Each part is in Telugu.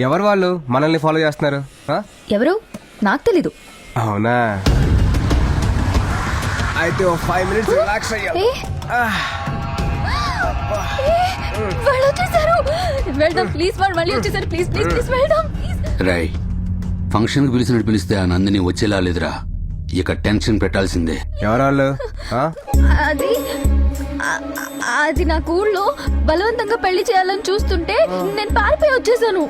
ఎవరు వాళ్ళు? మనల్ని ఫాలో చేస్తున్నారు? ఆ? ఎవరు? నాకు తెలీదు. అవునా? అయితే ఓ ఫైవ్ మినిట్స్ రిలాక్స్ అయ్యాలి ఏ? ఏ, వాళ్ళు వచ్చేసారు. వెళ్దాం ప్లీజ్ వాళ్ళు మళ్ళీ వచ్చేసారు. ప్లీజ్ ప్లీజ్ ప్లీజ్ వెళ్దాం ప్లీజ్ ఫంక్షన్కి పిలిచినట్టు పిలిస్తే ఆ నందిని వచ్చేలా లేదురా. ఇక టెన్షన్ పెట్టాల్సిందే. ఎవరు వాళ్ళు? ఆ? అది అది నాకు ఊళ్ళో బలవంతంగా పెళ్ళి చేయాలని చూస్తుంటే నేను పారిపోయి వచ్చేసాను.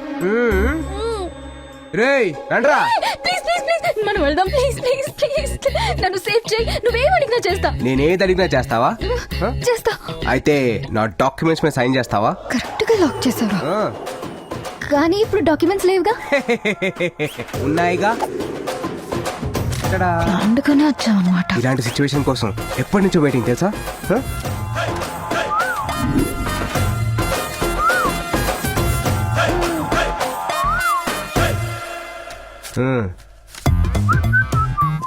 రేయ్ రండ్రా. Please please please. మనం వెళ్దాం. Please please please. నన్ను సేవ్ చేయి. నువ్వేం అడిగినా చేస్తా. నేనేది అడిగినా చేస్తావా? చేస్తా. అయితే నా డాక్యుమెంట్స్ మీద సైన్ చేస్తావా? కరెక్ట్గా లాక్ చేసావా. కానీ ఇప్పుడు డాక్యుమెంట్స్ లేవుగా? ఉన్నాయిగా? అందుకనే వచ్చావు అనమాట ఇలాంటి సిచ్యువేషన్ కోసం ఎప్పటి నుంచో వెయిటింగ్ తెలుసా?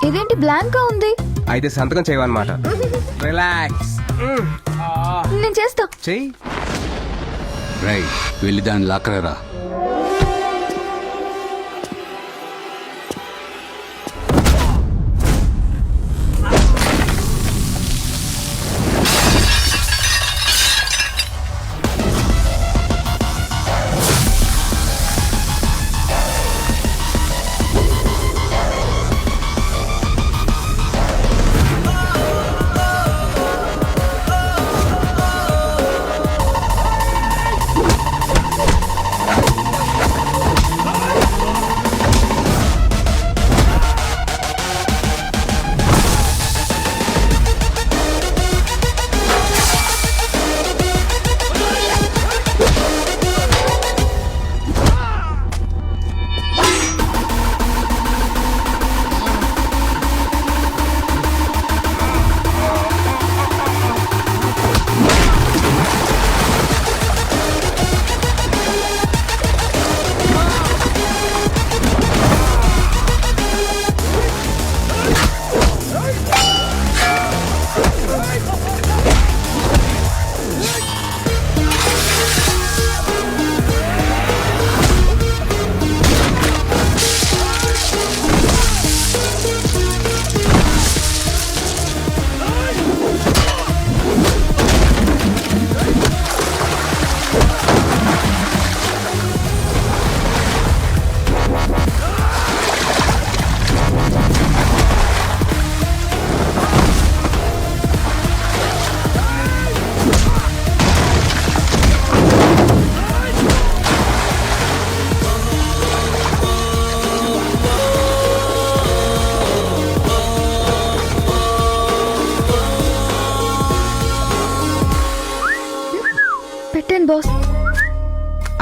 ఇదేంటి బ్లాంక్గా ఉంది? అయితే సంతకం చేయవన్నమాట. రిలాక్స్ నేను చేస్తా. చెయ్యి. రై వెళ్ళి దాన్ని లాక్కరా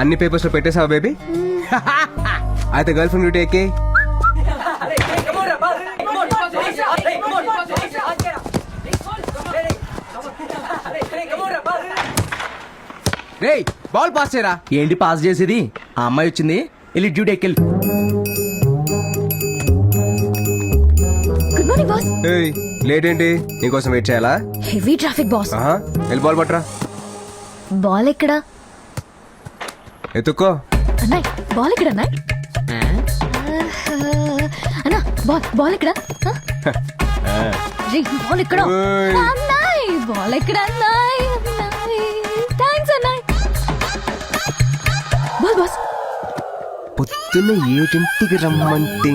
అన్ని పేపర్స్లో పెట్టేసావా బేబీ అయితే గర్ల్ ఫ్రెండ్ డ్యూటీ ఎక్కి. రేయ్ బాల్ పాస్ చేయరా? ఏంటి పాస్ చేసేది? ఆ అమ్మాయి వచ్చింది. వెళ్ళి డ్యూటీ ఎక్కెళ్ళి గుడ్ మార్నింగ్ బాస్ ఏయ్ లేట్ ఏంటి? నీకోసం వెయిట్ చేయాలా? హెవీ ట్రాఫిక్ బాస్ ఆహా వెళ్ళి బాల్ పట్రా బాల్ ఎక్కడా? ఎత్తుక్కో అన్నాయ్ బాల్ ఎక్కడ అన్నాయ్? అన్నా బాల్ బాల్ ఎక్కడ? రే బాల్ ఎక్కడ? ఓయ్. అన్నాయ్ బాల్ ఎక్కడ అన్నాయ్? థ్యాంక్స్ అన్నాయ్. Ball boss. పొద్దున్న ఏడింటికి రమ్మంటే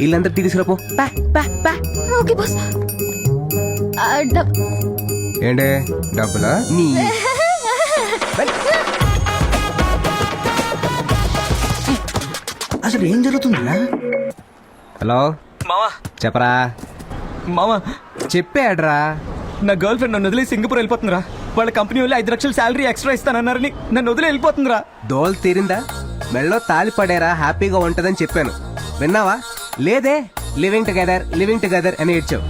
వీళ్ళందరూ టీ తీసుకురాపో పా, పా, పా. Okay boss. ఆ, డబ్- ఏంటే డబ్బులా? నీ. అసలు ఏం జరుగుతుందా హలో? మావా. చెప్పరా? మావా. చెప్పాడ్రా. నా గర్ల్ ఫ్రెండ్ నన్ను వదిలి సింగపూర్ వెళ్ళిపోతుందిరా. వాళ్ళ కంపెనీ వాళ్ళు ఐదు లక్షల శాలరీ ఎక్స్ట్రా ఇస్తానన్నారని నన్ను వదిలి వెళ్ళిపోతుందిరా. దోల్ తీరిందా? మెళ్ళో తాలి పడేరా హ్యాపీగా ఉంటదని చెప్పాను. విన్నావా? లేదే లివింగ్ టుగెదర్ లివింగ్ టుగెదర్ అని ఏడ్చావు.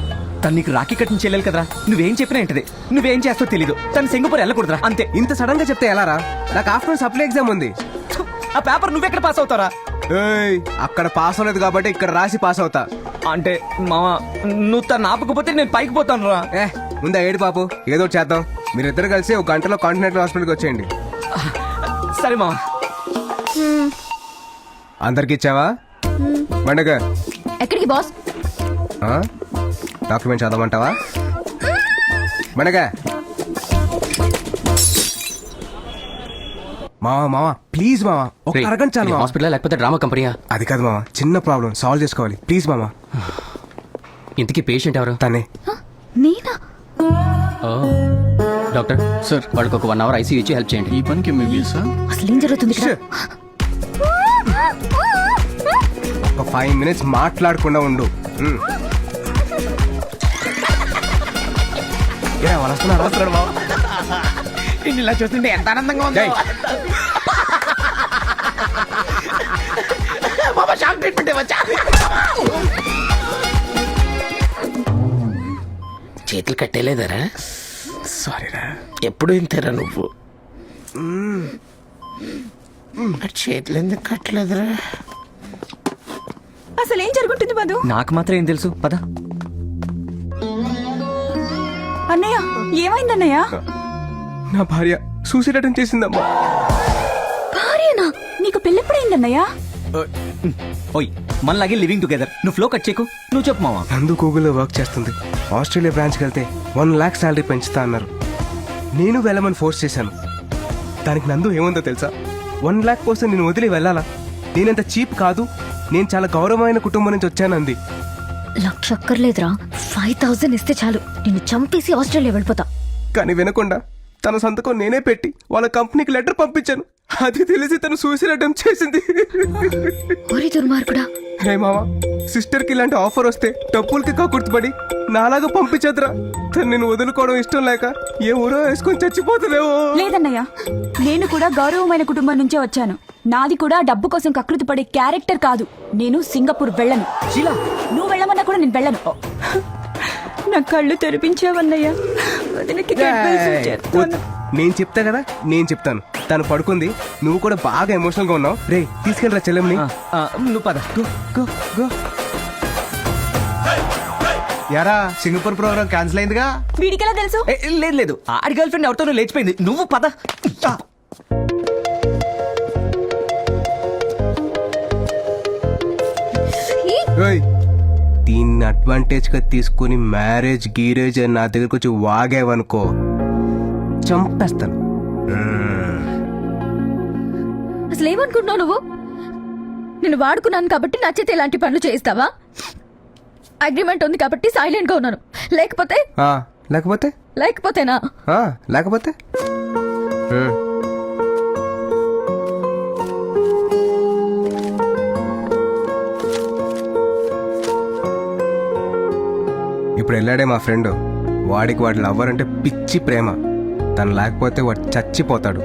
తను నీకు రాఖీ కట్టిన చెల్లెలు కదరా. నువ్వేం చెప్పినా ఏంటది? నువ్వేం చేస్తావు తెలీదు. తను సింగపూర్ వెళ్ళకూడదురా. అంతే. ఇంత సడన్గా చెప్తే ఎలా రా నాకు ఆఫ్టర్నూన్ సప్లై ఎగ్జామ్ ఉంది. ఆ పేపర్ నువ్వెక్కడ పాస్ అవుతారా ఏయ్, అక్కడ పాస్ అవ్వలేదు కాబట్టి ఇక్కడ రాసి పాస్ అవుతా. అంటే మావా నువ్వు తను ఆపకపోతే నేను పైకి పోతాను రా. ఏ ముందా ఏడు పాపు ఏదో ఒకటి చేద్దాం. మీరిద్దరు కలిసి ఒక గంటలో కాంటినెంటల్ హాస్పిటల్కి వచ్చేయండి. సరే మావా. అందరికి ఇచ్చావా? పండగ ఎక్కడికి బాస్? డాక్యుమెంట్ చదవమంటావా? పండగ మావా మావా ప్లీజ్ మావా ఒక అరగంట చాలు మావా. హాస్పిటల్ లేకపోతే డ్రామా కంపెనీయా? అది కాదు మావా చిన్న ప్రాబ్లం సాల్వ్ చేసుకోవాలి ప్లీజ్ మామా ఇంతకీ పేషెంట్ ఎవరు? తనే. నేనా? డాక్టర్. సార్. వాళ్ళకి ఒక వన్ అవర్ ఐసీయూ ఇచ్చి హెల్ప్ చేయండి. ఈ పనికి ఎంబీబీఎస్ అసలు ఏం జరుగుతుంది ఇక్కడ? ఒక ఫైవ్ మినిట్స్ మాట్లాడకుండా ఉండు. ఉమ్. ఏ, వాళ్ళు వస్తున్నారు, వస్తున్నారు మావా. ఇలా చూస్తుంటే ఎంత ఆనందంగా ఉంది. బాబా షాక్ ట్రీట్మెంట్ వచ్చా? చేతులు కట్టేలేదరా? సారీరా ఎప్పుడు ఇంతేరా నువ్వు? చేతులు ఎందుకు కట్టలేదురా? అసలు ఏం జరుగుతుంది మధు? నాకు మాత్రం ఏం తెలుసు? పద. అన్నయ్య ఏమైందన్నయ్య? నా భార్య సూసైడ్ అటెంప్ట్ చేసిందమ్మా. భార్యనా? నీకు పెళ్ళెప్పుడైందన్నయ్య ఓయ్ మనలాగే లివింగ్ టుగెదర్. నువ్వు ఫ్లో కట్ చేయకు. నువ్వు చెప్పు మావా. నందు గూగుల్లో వర్క్ చేస్తుంది. ఆస్ట్రేలియా బ్రాంచ్కి వెళ్తే వన్ ల్యాక్ శాలరీ పెంచుతా అన్నారు. నేను వెళ్ళమని ఫోర్స్ చేశాను. దానికి నందు ఏముందో తెలుసా? వన్ ల్యాక్ కోసం నేను వదిలి వెళ్ళాలా? నేనంత చీప్ కాదు. నేను చాలా గౌరవమైన కుటుంబం నుంచి వచ్చానంది. లక్ష అక్కర్లేదురా ఫైవ్ థౌసండ్ ఇస్తే చాలు. నిన్ను చంపేసి ఆస్ట్రేలియా వెళ్ళిపోతా. కానీ వినకుండా తన సంతకం నేనే పెట్టి వాళ్ళ కంపెనీకి లెటర్ పంపించాను. అది తెలిసి తను సూసైడ్ అటెంప్ట్ చేసింది. ఓరి దుర్మార్గుడా. హే మావా సిస్టర్కి ఇలాంటి ఆఫర్ వస్తే డబ్బులకి కాకుర్తుపడి నాలాగా పంపించదురా తను నేను వదులుకోవడం ఇష్టం లేక ఏ ఊరో వేసుకొని చచ్చిపోతుందేమో లేదన్నయ్య నేను కూడా గౌరవమైన కుటుంబం నుంచే వచ్చాను. నాది కూడా డబ్బు కోసం కకృతి పడే క్యారెక్టర్ కాదు. నేను సింగపూర్ వెళ్ళను. నువ్వు వెళ్ళమన్నా కూడా నేను వెళ్ళను. నా కళ్ళు తెరిపించావన్నయ్య. నేను చెప్తా కదా నేను చెప్తాను. తను పడుకుంది నువ్వు కూడా బాగా ఎమోషనల్గా ఉన్నావు. రే తీసుకెళ్ళరా చెల్లెమ్ని. నువ్వు పద. Go go go. యారా సింగపూర్ ప్రోగ్రామ్ క్యాన్సిల్ అయిందిగా? వీడికెలా తెలుసు? ఏ, లేదు లేదు. ఆడి గర్ల్ ఫ్రెండ్ ఎవరితోనో లేచిపోయింది. నువ్వు పద. ఏయ్, దీన్ని అడ్వాంటేజ్గా తీసుకుని మ్యారేజ్ గీరేజ్ అని నా దగ్గరకు వచ్చి వాగేవనుకో చంపేస్తాను. అసలు ఏమనుకుంటున్నావు నువ్వు? నేను వాడుకున్నాను కాబట్టి నచ్చితే ఇలాంటి పనులు చేయిస్తావా? అగ్రిమెంట్ ఉంది కాబట్టి సైలెంట్గా ఉన్నాను. లేకపోతే లేకపోతే? లేకపోతేనా? లేకపోతే? ఇప్పుడు వెళ్ళాడే మా ఫ్రెండ్. వాడికి వాడి లవ్వర్ అంటే పిచ్చి ప్రేమ. తను లేకపోతే వాడు చచ్చిపోతాడు.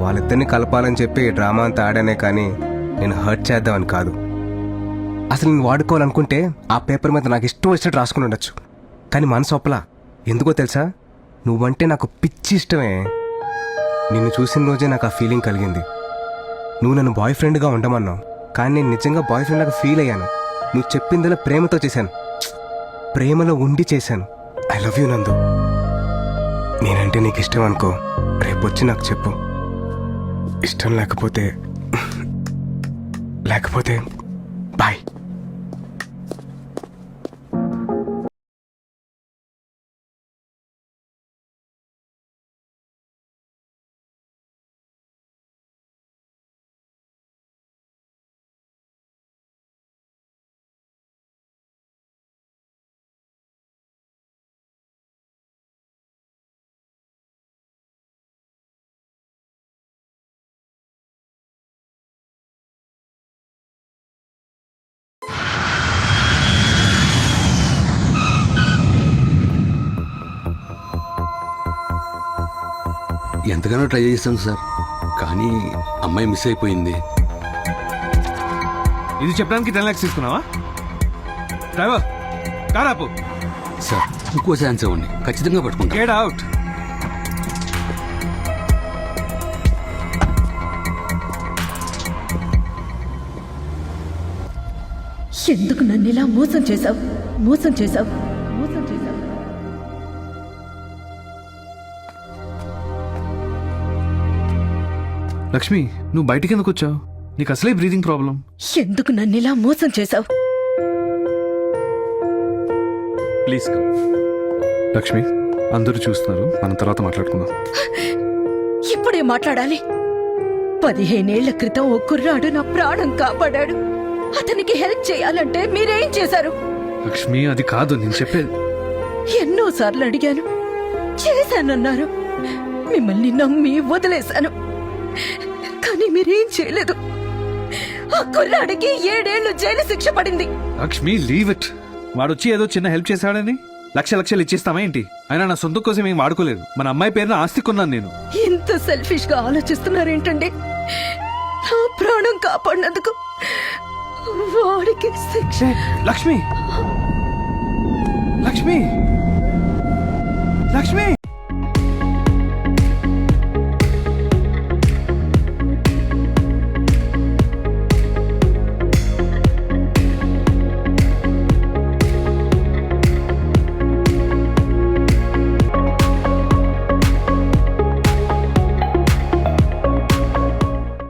వాళ్ళిద్దరిని కలపాలని చెప్పి డ్రామా అంతా ఆడానే కానీ నేను హర్ట్ చేద్దామని కాదు. అసలు నేను వాడుకోవాలనుకుంటే ఆ పేపర్ మీద నాకు ఇష్టం వచ్చినట్టు రాసుకుని ఉండొచ్చు. కానీ మనసు ఒప్పలా. ఎందుకో తెలుసా? నువ్వంటే నాకు పిచ్చి ఇష్టమే. నిన్ను చూసిన రోజే నాకు ఆ ఫీలింగ్ కలిగింది. నువ్వు నన్ను బాయ్ ఫ్రెండ్గా ఉండమన్నావు. కానీ నేను నిజంగా బాయ్ ఫ్రెండ్ లాగా ఫీల్ అయ్యాను. నువ్వు చెప్పిందలా ప్రేమతో చేశాను. ప్రేమలో ఉండి చేశాను. ఐ లవ్ యూ నందు. నేనంటే నీకు ఇష్టం అనుకో. రేపు వచ్చి నాకు చెప్పు. ఇష్టం లేకపోతే లేకపోతే ఎంతగానో ట్రై చేశాం సార్. కానీ అమ్మాయి మిస్ అయిపోయింది. ఇది చెప్పడానికి టెన్ లాక్స్ తీసుకున్నావా? డ్రైవర్ కార్ ఆపు. సార్ ఇంకో ఛాన్స్ ఇవ్వండి. ఖచ్చితంగా పట్టుకుంటా. Get out. ఎందుకు నన్ను ఇలా మోసం చేశావు? మోసం చేశావు? మోసం చేశావు? లక్ష్మి నువ్వు బయటికి ఎందుకు వచ్చావు? నీకు అసలే బ్రీదింగ్ ప్రాబ్లం ఎందుకు నన్ను ఇలా మోసం చేశావు? ప్లీజ్ లక్ష్మి అందరూ చూస్తున్నారు. మనం తర్వాత మాట్లాడుకుందాం. ఇప్పుడే మాట్లాడాలి. పదిహేనేళ్ళ క్రితం ఓ కుర్రాడు నా ప్రాణం కాపాడాడు. అతనికి హెల్ప్ చేయాలంటే మీరేం చేశారు? లక్ష్మి అది కాదు నేను చెప్పేది. ఎన్నోసార్లు అడిగాను. చేశానన్నారు. మిమ్మల్ని నమ్మి వదిలేశాను. కానీ మీరేం చేయలేదు. ఆ కుర్రాడికి ఏడేళ్ళు జైలు శిక్ష పడింది. లక్ష్మి లీవ్ ఇట్ వాడు వచ్చి ఏదో చిన్న హెల్ప్ చేశాడని? లక్ష లక్షలు ఇచ్చేస్తామా ఏంటి? అయినా నా సొంత కోసం ఏం వాడుకోలేదు. మన అమ్మాయి పేరున ఆస్తి కొన్నాను నేను. ఇంత సెల్ఫిష్గా ఆలోచిస్తున్నారేంటండి? నా ప్రాణం కాపాడినందుకు వాడికి శిక్ష. లక్ష్మి! లక్ష్మి! లక్ష్మి!